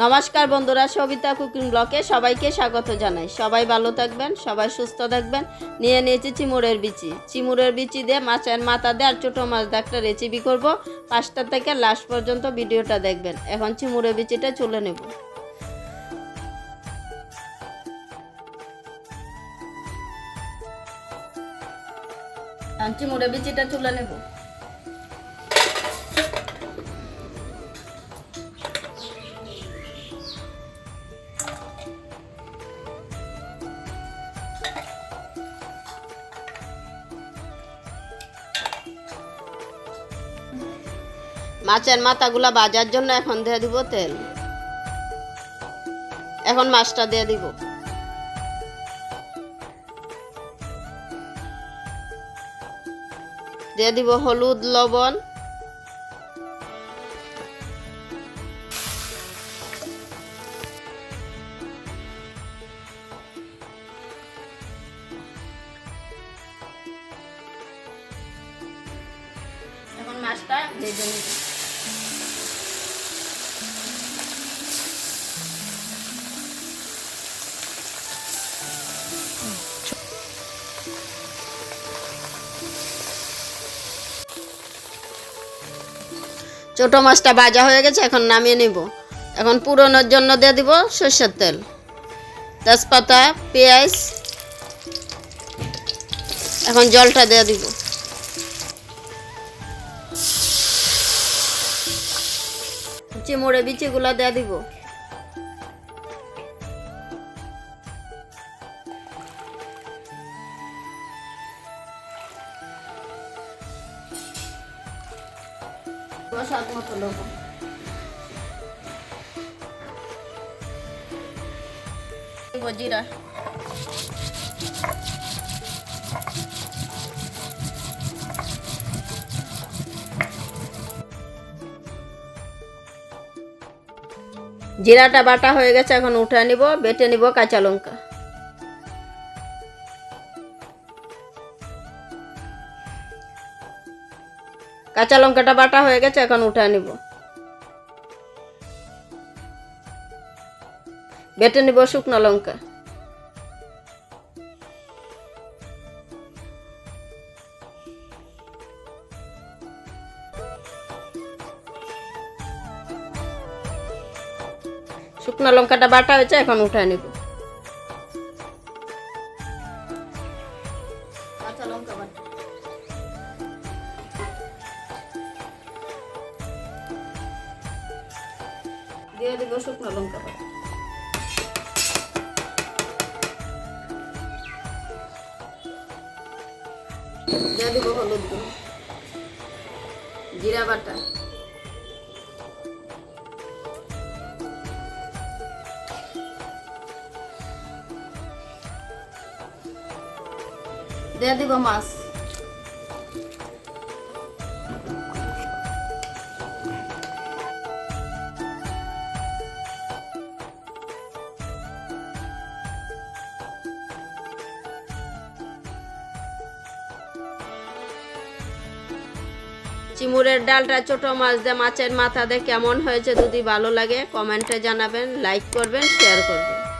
নমস্কার বন্ধুরা, সবিতা কুকিং ব্লকে সবাইকে স্বাগত জানাই। সবাই ভালো থাকবেন, সবাই সুস্থ থাকবেন। নিয়ে নিয়েছি চিমুরের বিচি। চিমুরের বিচি দিয়ে মাছের মাথা দিয়ে আর ছোটো মাছ দিয়ে একটা রেসিপি করব। পাঁচটা থেকে লাস্ট পর্যন্ত ভিডিওটা দেখবেন। এখন চিমুরের বিচিটা চলে নেব। চিমুরের বিচিটা চলে নেব। মাছের মাথাগুলা ভাজার জন্য এখন দিয়ে দিব তেল। এখন মাছটা দিয়ে দিব। দিয়ে দিব হলুদ, লবণ। মাছটা ভেজে নিব। ছোট মাছটা ভাজা হয়ে গেছে, এখন নামিয়ে নিব। এখন পুরনোর জন্য দিয়ে দিব সর্ষের তেল। তেজপাতা, পেঁয়াজ, এখন জলটা দিয়ে দিব। চিমড়ে বিচিগুলো দিয়ে দিব। মতো জিরা জিরাটা বাটা হয়ে গেছে এখন উঠে নিব বেটে নিব কাঁচা লঙ্কা। কাঁচা লঙ্কাটা বাটা হয়ে গেছে, এখন উঠে নিব। বেটে নিব শুকনো লঙ্কা। শুকনো লঙ্কাটা বাটা হয়েছে, এখন উঠে নিব। দিয়ে দিব শুকনো লঙ্কা বাটা। দিয়ে দিব হলুদ গুঁড়ো জিরা বাটা। দিয়ে দিব মাছ। চিমুরের ডালটা ছোট মাছ দিয়ে মাছের মাথা দিয়ে কেমন হয়েছে যদি ভালো লাগে কমেন্টে জানাবেন লাইক করবেন শেয়ার করবেন।